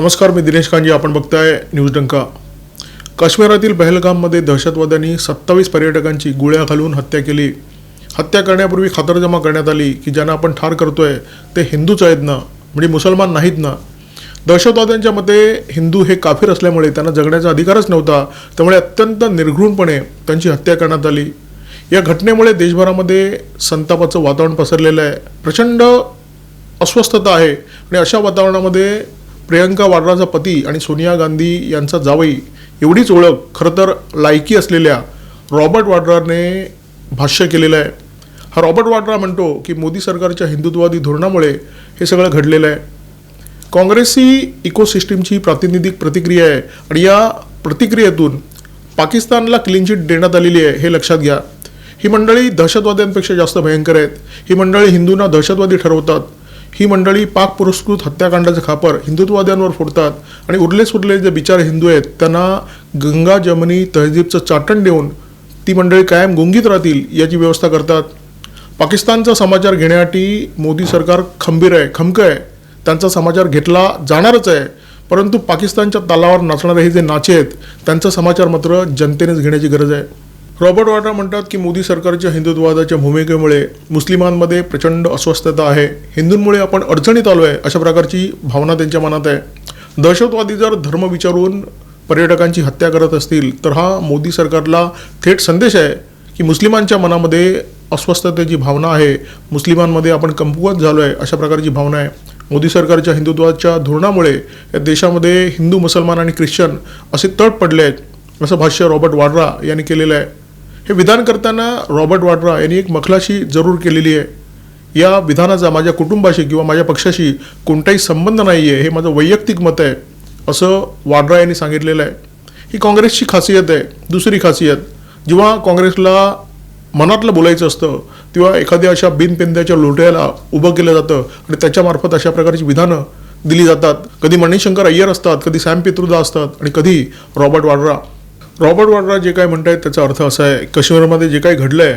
नमस्कार मी दिनेश कांजी. आपण बघताय न्यूज डंका. काश्मीरातील पहलगाममध्ये दहशतवाद्यांनी सत्तावीस पर्यटकांची गोळ्या घालून हत्या केली. हत्या करण्यापूर्वी खातरजमा करण्यात आली की ज्यांना आपण ठार करतोय ते हिंदूच आहेत ना? म्हणजे मुसलमान नाहीत ना? दहशतवाद्यांच्या मते हिंदू हे काफीर असल्यामुळे त्यांना जगण्याचा अधिकारच नव्हता. त्यामुळे अत्यंत निर्घृणपणे त्यांची हत्या करण्यात आली. या घटनेमुळे देशभरामध्ये संतापाचं वातावरण पसरलेलं आहे. प्रचंड अस्वस्थता आहे आणि अशा वातावरणामध्ये प्रियंका वाड्राचा पती आणि सोनिया गांधी यांचा जावई एवढीच ओळख खरं तर लायकी असलेल्या रॉबर्ट वाड्राने भाष्य केलेलं आहे. हा रॉबर्ट वाड्रा म्हणतो की मोदी सरकारच्या हिंदुत्ववादी धोरणामुळे हे सगळं घडलेलं आहे. काँग्रेस ही इकोसिस्टीमची प्रातिनिधिक प्रतिक्रिया आहे आणि या प्रतिक्रियेतून पाकिस्तानला क्लीन चिट देण्यात आलेली आहे हे लक्षात घ्या. ही मंडळी दहशतवाद्यांपेक्षा जास्त भयंकर आहेत. ही मंडळी हिंदूंना दहशतवादी ठरवतात. ही मंडळी पाक पुरस्कृत हत्याकांडाचं खापर हिंदुत्ववाद्यांवर फोडतात आणि उरले सुरले जे बिचार हिंदू आहेत त्यांना गंगा जमनी तहजीबचं चाटण देऊन ती मंडळी कायम गुंगीत राहतील याची व्यवस्था करतात. पाकिस्तानचा समाचार घेण्यासाठी मोदी सरकार खंबीर आहे खमकं आहे. त्यांचा समाचार घेतला जाणारच आहे. परंतु पाकिस्तानच्या तालावर नाचणारे हे जे नाचे आहेत त्यांचा समाचार मात्र जनतेनेच घेण्याची गरज आहे. रॉबर्ट वाड्रा म्हणतात की मोदी सरकारच्या हिंदुत्ववादाच्या भूमिकेमुळे मुस्लिमांमध्ये प्रचंड अस्वस्थता आहे. हिंदूंमुळे आपण अडचणीत आलो आहे अशा प्रकारची भावना त्यांच्या मनात आहे. दहशतवादी जर धर्म विचारून पर्यटकांची हत्या करत असतील तर हा मोदी सरकारला थेट संदेश आहे की मुस्लिमांच्या मनामध्ये अस्वस्थतेची भावना आहे. मुस्लिमांमध्ये आपण कमकुवत झालो आहे अशा प्रकारची भावना आहे. मोदी सरकारच्या हिंदुत्वाच्या धोरणामुळे या देशामध्ये हिंदू मुसलमान आणि ख्रिश्चन असे तट पडले आहेत असं भाष्य रॉबर्ट वाड्रा यांनी केलेलं आहे. हे विधान करताना रॉबर्ट वाड्रा यांनी एक मखलाशी जरूर केलेली आहे. या विधानाचा माझ्या कुटुंबाशी किंवा माझ्या पक्षाशी कोणताही संबंध नाही आहे हे माझं वैयक्तिक मत आहे असं वाड्रा यांनी सांगितलेलं आहे. ही काँग्रेसची खासियत आहे. दुसरी खासियत जेव्हा काँग्रेसला मनातलं बोलायचं असतं तेव्हा एखाद्या अशा बिनपेंद्याच्या लोट्याला उभं केलं जातं आणि त्याच्यामार्फत अशा प्रकारची विधानं दिली जातात. कधी मणिशंकर अय्यर असतात कधी सॅम पित्रुदा असतात आणि कधी रॉबर्ट वाड्रा. रॉबर्ट वाड्रा जे काय म्हणतायत त्याचा अर्थ असा आहे काश्मीरमध्ये जे काही घडलं आहे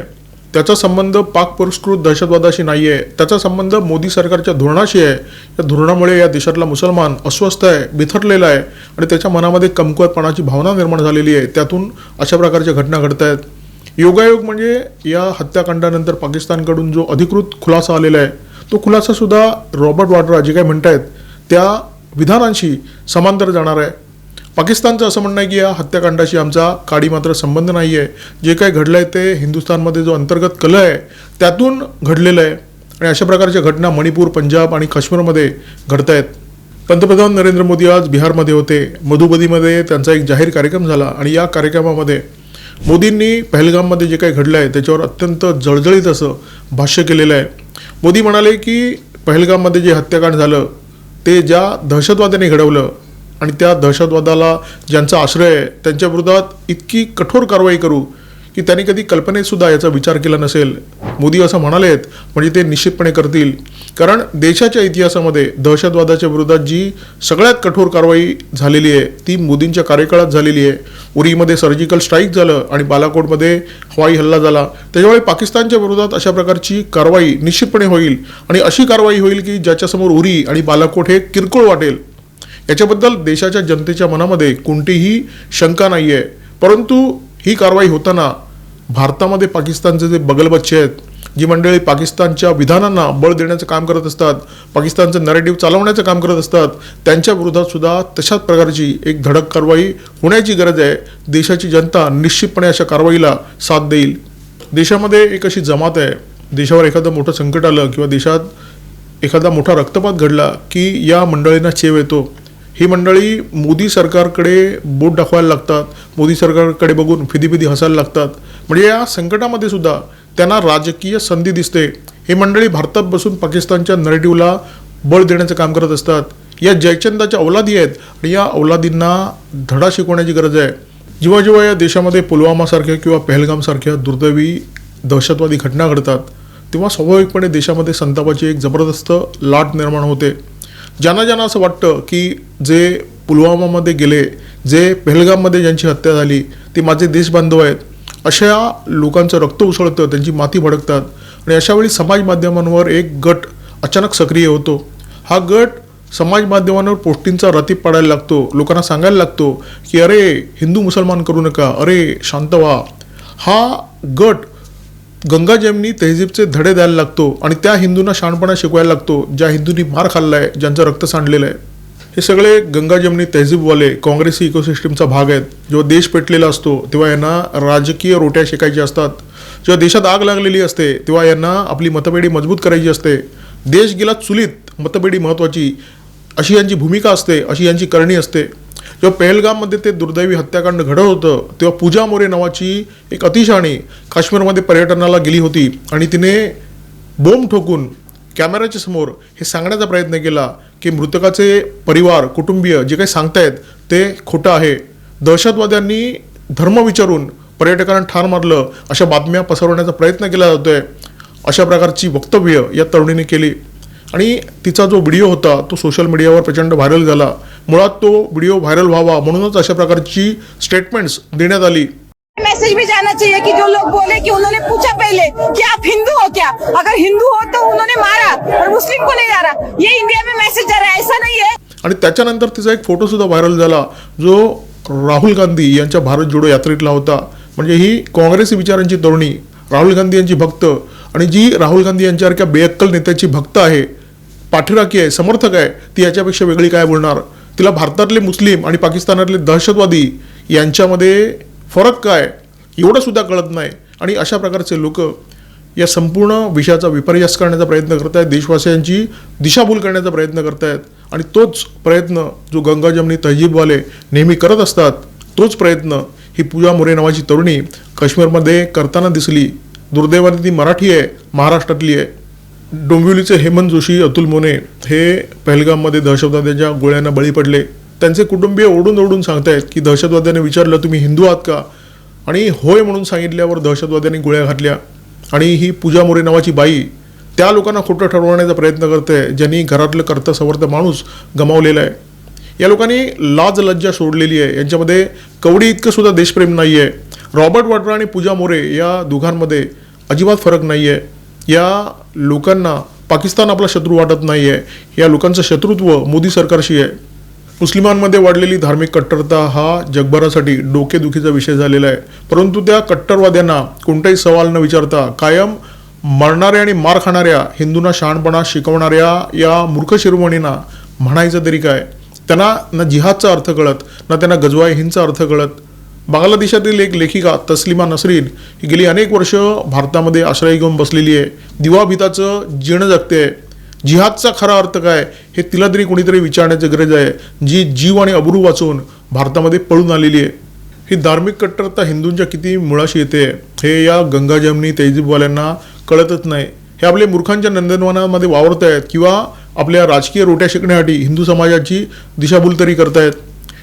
त्याचा संबंध पाक पुरस्कृत दहशतवादाशी नाही आहे त्याचा संबंध मोदी सरकारच्या धोरणाशी आहे. या धोरणामुळे या देशातला मुसलमान अस्वस्थ आहे बिथरलेला आहे आणि त्याच्या मनामध्ये कमकुवतपणाची भावना निर्माण झालेली आहे. त्यातून अशा प्रकारच्या घटना घडत आहेत योगायोग म्हणजे या हत्याकांडानंतर पाकिस्तानकडून जो अधिकृत खुलासा आलेला आहे तो खुलासासुद्धा रॉबर्ट वाड्रा जे काय म्हणतायत त्या विधानांशी समांतर जाणार आहे. पाकिस्तानचं असं म्हणणं आहे की या हत्याकांडाशी आमचा काडी मात्र संबंध नाही आहे जे काही घडलं आहे ते हिंदुस्थानमध्ये जो अंतर्गत कला आहे त्यातून घडलेलं आहे. आणि अशा प्रकारच्या घटना मणिपूर पंजाब आणि काश्मीरमध्ये घडत आहेत पंतप्रधान नरेंद्र मोदी आज बिहारमध्ये होते. मधुबनीमध्ये त्यांचा एक जाहीर कार्यक्रम झाला आणि या कार्यक्रमामध्ये मोदींनी पहलगाममध्ये जे काही घडलं आहे त्याच्यावर अत्यंत जळजळीत असं भाष्य केलेलं आहे. मोदी म्हणाले की पहलगाममध्ये जे हत्याकांड झालं ते ज्या दहशतवाद्यांनी घडवलं आणि त्या दहशतवादाला ज्यांचा आश्रय आहे त्यांच्या विरोधात इतकी कठोर कारवाई करू की त्यांनी कधी कल्पनेतसुद्धा याचा विचार केला नसेल. मोदी असं म्हणालेत म्हणजे ते निश्चितपणे करतील. कारण देशाच्या इतिहासामध्ये दहशतवादाच्या विरोधात जी सगळ्यात कठोर कारवाई झालेली आहे ती मोदींच्या कार्यकाळात झालेली आहे. उरीमध्ये सर्जिकल स्ट्राईक झालं आणि बालाकोटमध्ये हवाई हल्ला झाला. त्याच्यामुळे पाकिस्तानच्या विरोधात अशा प्रकारची कारवाई निश्चितपणे होईल. आणि अशी कारवाई होईल की ज्याच्यासमोर उरी आणि बालाकोट हे किरकोळ वाटेल. याच्याबद्दल देशाच्या जनतेच्या मनामध्ये कोणतीही शंका नाही आहे परंतु ही कारवाई होताना भारतामध्ये पाकिस्तानचे जे बगलबच्चे आहेत जी मंडळी पाकिस्तानच्या विधानांना बळ देण्याचं काम करत असतात पाकिस्तानचं नरेटिव्ह चालवण्याचं काम करत असतात त्यांच्या विरोधात सुद्धा तशाच प्रकारची एक धडक कारवाई होण्याची गरज आहे. देशाची जनता निश्चितपणे अशा कारवाईला साथ देईल. देशामध्ये एक अशी जमात आहे देशावर एखादं मोठं संकट आलं किंवा देशात एखादा मोठा रक्तपात घडला की या मंडळींना चेव येतो. ही मंडळी मोदी सरकारकडे बोट दाखवायला लागतात मोदी सरकारकडे बघून फिदी फिदी हसायला लागतात. म्हणजे या संकटामध्ये सुद्धा त्यांना राजकीय संधी दिसते. ही मंडळी भारतात बसून पाकिस्तानच्या नरेटिव्हला बळ देण्याचं काम करत असतात. या जयचंदाच्या अवलादी आहेत आणि या अवलादींना धडा शिकवण्याची गरज आहे. जेव्हा जेव्हा या देशामध्ये पुलवामासारख्या किंवा पहलगामसारख्या दुर्दैवी दहशतवादी घटना घडतात. तेव्हा स्वाभाविकपणे देशामध्ये संतापाची एक जबरदस्त लाट निर्माण होते. ज्यांना ज्यांना असं वाटतं की जे पुलवामामध्ये गेले जे पहलगाममध्ये ज्यांची हत्या झाली ते माझे देशबांधव आहेत अशा लोकांचं रक्त उसळतं त्यांची माती भडकतात. आणि अशावेळी समाज माध्यमांवर एक गट अचानक सक्रिय होतो. हा गट समाज माध्यमांवर पोस्टिंगचा रतीप पाडायला लागतो. लोकांना सांगायला लागतो की अरे हिंदू मुसलमान करू नका. अरे शांत व्हा. हा गट गंगा जमनी तहजीबचे धडे द्यायला लागतो आणि त्या हिंदूंना शहाणपणा शिकवायला लागतो ज्या हिंदूंनी मार खाल्ला आहे ज्यांचं रक्त सांडलेलं आहे. हे सगळे गंगा जमनी तहजीबवाले काँग्रेसी इकोसिस्टमचा भाग आहेत. जेव्हा देश पेटलेला असतो तेव्हा यांना राजकीय रोट्या शिकायच्या असतात. जेव्हा देशात आग लागलेली असते तेव्हा यांना आपली मतपेढी मजबूत करायची असते. देश गेला चुलीत मतपेढी महत्त्वाची अशी यांची भूमिका असते अशी यांची करणी असते. जेव्हा पेहलगाममध्ये ते दुर्दैवी हत्याकांड घडत होतं तेव्हा पूजा मोरे नावाची एक अतिशाणी काश्मीरमध्ये पर्यटनाला गेली होती आणि तिने बोंब ठोकून कॅमेऱ्याच्या समोर हे सांगण्याचा प्रयत्न केला की मृतकाचे परिवार कुटुंबीय जे काही सांगतायत ते खोटं आहे. दहशतवाद्यांनी धर्म विचारून पर्यटकांना ठार मारलं अशा बातम्या पसरवण्याचा प्रयत्न केला जातोय अशा प्रकारची वक्तव्य या तरुणीने केली. आणि तिचा जो व्हिडिओ होता तो सोशल मीडियावर प्रचंड व्हायरल झाला. मुळात तो व्हिडिओ व्हायरल व्हावा म्हणूनच अशा प्रकारची स्टेटमेंट्स देण्यात आली. मैसेज भी जाना चाहिए कि जो लोग बोले कि उन्होंने पूछा पहले कि आप हिंदू हो क्या? अगर हिंदू हो तो उन्होंने मारा और मुस्लिम को नहीं मारा। ये इंडिया में मैसेज जा रहा है ऐसा नहीं है। आणि त्याच्यानंतर तिचा एक फोटो सुद्धा व्हायरल झाला जो राहुल गांधी यांच्या भारत जोडो यात्रेतला होता. म्हणजे ही काँग्रेसी विचारांची तरुणी राहुल गांधी यांची भक्त आणि जी राहुल गांधी यांच्यासारख्या बेअक्कल नेत्याची भक्त आहे पाठीराखी आहे समर्थक आहे ती याच्यापेक्षा वेगळी काय बोलणार? तिला भारतातले मुस्लिम आणि पाकिस्तानातले दहशतवादी यांच्यामध्ये फरक काय एवढंसुद्धा कळत नाही. आणि अशा प्रकारचे लोक या संपूर्ण विषयाचा विपर्यास करण्याचा प्रयत्न करत आहेत देशवासियांची दिशाभूल करण्याचा प्रयत्न करत आहेत आणि तोच प्रयत्न जो गंगा जमनी तहजीबवाले नेहमी करत असतात तोच प्रयत्न ही पूजा मोरे नावाची तरुणी काश्मीरमध्ये करताना दिसली. दुर्दैवाने ती मराठी आहे महाराष्ट्रातली आहे. डोंबिवलीचे हेमंत जोशी अतुल मोने हे पहलगाममध्ये दहशतवाद्यांच्या गोळ्यांना बळी पडले. त्यांचे कुटुंबीय ओढून ओढून सांगतायत की दहशतवाद्याने विचारलं तुम्ही हिंदू आहात का? आणि होय म्हणून सांगितल्यावर दहशतवाद्यांनी गोळ्या घातल्या. आणि ही पूजा मोरे नावाची बाई त्या लोकांना खोटं ठरवण्याचा प्रयत्न करते ज्यांनी घरातलं कर्ता सवर्त माणूस गमावलेला आहे. या लोकांनी लाज लज्जा सोडलेली आहे. यांच्यामध्ये कवडी इतकं सुद्धा देशप्रेम नाही आहे रॉबर्ट वाड्रा आणि पूजा मोरे या दोघांमध्ये अजिबात फरक नाही आहे या लोकांना पाकिस्तान आपला शत्रू वाटत नाही आहे या लोकांचं शत्रुत्व मोदी सरकारशी आहे. मुस्लिमांमध्ये वाढलेली धार्मिक कट्टरता हा जगभरासाठी डोकेदुखीचा विषय झालेला आहे. परंतु त्या कट्टरवाद्यांना कोणताही सवाल न विचारता कायम मरणाऱ्या आणि मार खाणाऱ्या हिंदूंना शहाणपणा शिकवणाऱ्या या मूर्ख शिरोमणींना म्हणायचं तरी काय? त्यांना ना जिहादचा अर्थ कळत ना त्यांना गजवाय हिंदचा अर्थ कळत. बांगलादेशातील एक लेखिका तस्लिमा नसरीन ही गेली अनेक वर्ष भारतामध्ये आश्रय घेऊन बसलेली आहे. दिवाभिताचं जीर्ण जगते जिहादचा खरा अर्थ काय हे तिला तरी कोणीतरी विचारण्याची गरज आहे. जी जीव आणि अब्रू वाचून भारतामध्ये पळून आलेली आहे. ही धार्मिक कट्टरता हिंदूंच्या किती मुळाशी येते हे या गंगा जमनी तेजीबवाल्यांना कळतच नाही. हे आपले मूर्खांच्या नंदनवनामध्ये वावरत आहेत किंवा आपल्या राजकीय रोट्या शिकण्यासाठी हिंदू समाजाची दिशाभूल तरी करतायत.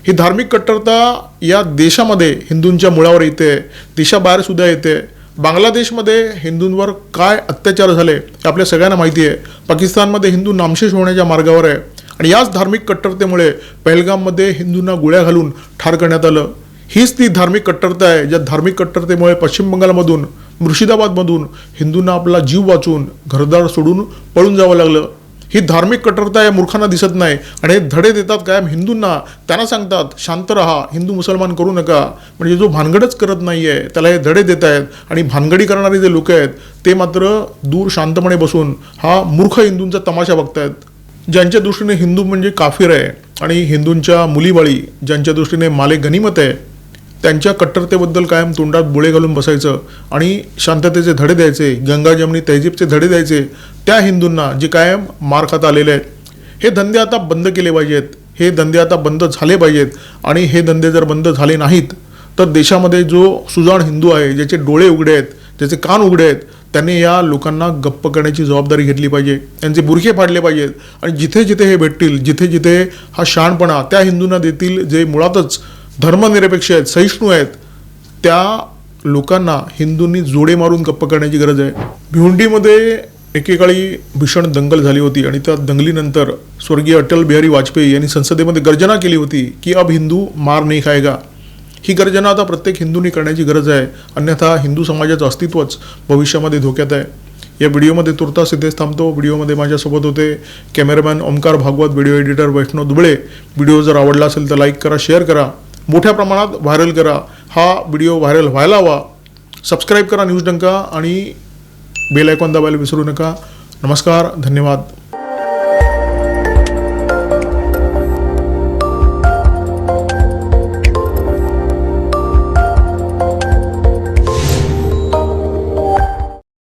ही धार्मिक कट्टरता या देशामध्ये हिंदूंच्या मुळावर येते देशाबाहेर सुद्धा येते. बांगलादेशमध्ये हिंदूंवर काय अत्याचार झाले हे आपल्या सगळ्यांना माहिती आहे. पाकिस्तानमध्ये हिंदू नामशेष होण्याच्या मार्गावर आहे. आणि याच धार्मिक कट्टरतेमुळे पहलगाममध्ये हिंदूंना गोळ्या घालून ठार करण्यात आलं. हीच ती धार्मिक कट्टरता आहे ज्या धार्मिक कट्टरतेमुळे पश्चिम बंगालमधून मुर्शिदाबादमधून हिंदूंना आपला जीव वाचून घरदार सोडून पळून जावं लागलं. ही धार्मिक कट्टरता या मूर्खांना दिसत नाही. आणि हे धडे देतात कायम हिंदूंना. त्यांना सांगतात शांत रहा हिंदू मुसलमान करू नका. म्हणजे जो भानगडच करत नाही आहे त्याला हे धडे देत आहेत. आणि भानगडी करणारे जे लोक आहेत ते मात्र दूर शांतपणे बसून हा मूर्ख हिंदूंचा तमाशा बघतायत. ज्यांच्या दृष्टीने हिंदू म्हणजे काफिर आहे आणि हिंदूंच्या मुलीबाळी ज्यांच्या दृष्टीने माले गनिमत आहे त्यांच्या कट्टरतेबद्दल कायम तोंडात बुळे घालून बसायचं आणि शांततेचे धडे द्यायचे गंगा जमनी तहजीबचे धडे द्यायचे त्या हिंदूंना जे कायम मार खात आलेले आहेत. हे धंदे आता बंद केले पाहिजेत. हे धंदे आता बंद झाले पाहिजेत. आणि हे धंदे जर बंद झाले नाहीत तर देशामध्ये जो सुजाण हिंदू आहे ज्याचे डोळे उघडे आहेत ज्याचे कान उघडे आहेत त्यांनी या लोकांना गप्प करण्याची जबाबदारी घेतली पाहिजे. त्यांचे बुरखे फाडले पाहिजेत. आणि जिथे जिथे हे भेटतील जिथे जिथे हा शहाणपणा त्या हिंदूंना देतील जे मुळातच धर्मनिरपेक्ष आहेत सहिष्णू आहेत त्या लोकांना हिंदूंनी जोडे मारून गप्प करण्याची गरज आहे. भिवंडीमध्ये एकेकाळी भीषण दंगल झाली होती आणि त्या दंगलीनंतर स्वर्गीय अटल बिहारी वाजपेयी यांनी संसदेमध्ये गर्जना केली होती की अब हिंदू मार नाही खायगा ही गर्जना आता प्रत्येक हिंदूंनी करण्याची गरज आहे. अन्यथा हिंदू समाजाचं अस्तित्वच भविष्यामध्ये धोक्यात आहे. या व्हिडिओमध्ये तुर्तास इथेच थांबतो. व्हिडिओमध्ये माझ्यासोबत होते cameraman Omkar Bhagwat video editor Vaishnav Dubale. Video जर आवडला असेल तर लाईक करा शेअर करा. मोठ्या प्रमाणात व्हायरल करा. हा व्हिडिओ व्हायरल व्हायला हवा. सबस्क्राईब करा न्यूज डंका आणि बेल आयकॉन दाबायला विसरू नका. नमस्कार धन्यवाद.